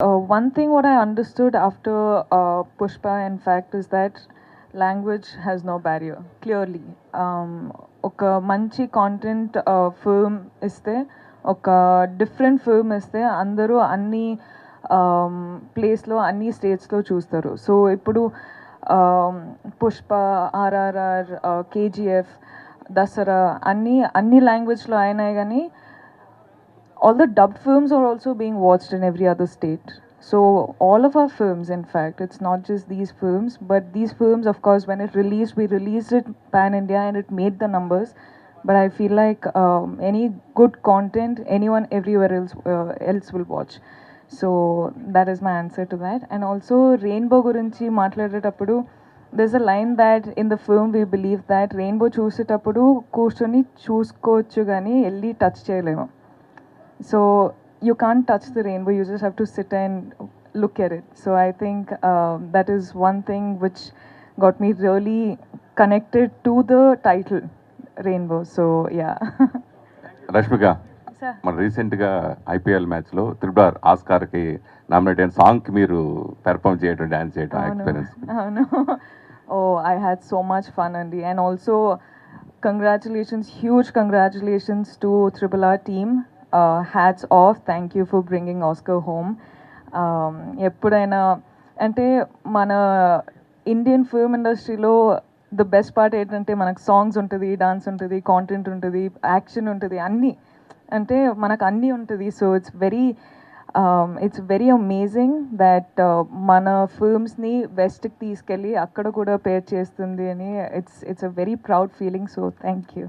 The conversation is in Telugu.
Uh, one thing what I understood after uh, Pushpa, in fact, is that language has no barrier. Clearly, ఒక మంచి కాంటెంట్ ఫిల్మ్ ఇస్తే ఒక డిఫరెంట్ ఫిల్మ్ ఇస్తే అందరూ అన్ని ప్లేస్లో అన్ని స్టేట్స్లో చూస్తారు సో ఇప్పుడు పుష్ప ఆర్ఆర్ఆర్ కేజీఎఫ్ దసరా అన్నీ అన్ని లాంగ్వేజ్లో అయినాయి కానీ all the dubbed films are also being watched in every other state. So all of our films, in fact, it's not just these films, but these films, of course, when it released, we released it pan India and it made the numbers. But I feel like um, any good content, anyone everywhere else uh, else will watch. So that is my answer to that. And also rainbow గురించి మాట్లాడేటప్పుడు there's a line that in the film we believe that rainbow చూసేటప్పుడు కూర్చొని చూసుకోవచ్చు కానీ వెళ్ళి టచ్ చేయలేము so you can't touch the rainbow you just have to sit and look at it so i think um, that is one thing which got me really connected to the title rainbow so yeah Rashmika Sir. మన రీసెంట్గా ఐపీఎల్ మ్యాచ్లో త్రిపుల్ ఆస్కార్కి నామినేట్ అయిన సాంగ్కి మీరు పెర్ఫామ్ చేయడం డాన్స్ చేయడం ఎక్స్పీరియన్స్ అవును ఓ I had so much fun అండి and also congratulations huge congratulations to triple R team hats off thank you for bringing Oscar home ఎప్పుడైనా అంటే మన ఇండియన్ ఫిల్మ్ ఇండస్ట్రీలో ద బెస్ట్ పార్ట్ ఏంటంటే మనకు సాంగ్స్ ఉంటుంది డాన్స్ ఉంటుంది కాంటెంట్ ఉంటుంది యాక్షన్ ఉంటుంది అన్నీ. అంటే మనకు అన్నీ ఉంటుంది. So it's very it's very amazing that మన ఫిల్మ్స్ని వెస్ట్కి తీసుకెళ్ళి అక్కడ కూడా పేర్ చేస్తుంది అని it's it's uh very proud feeling so thank you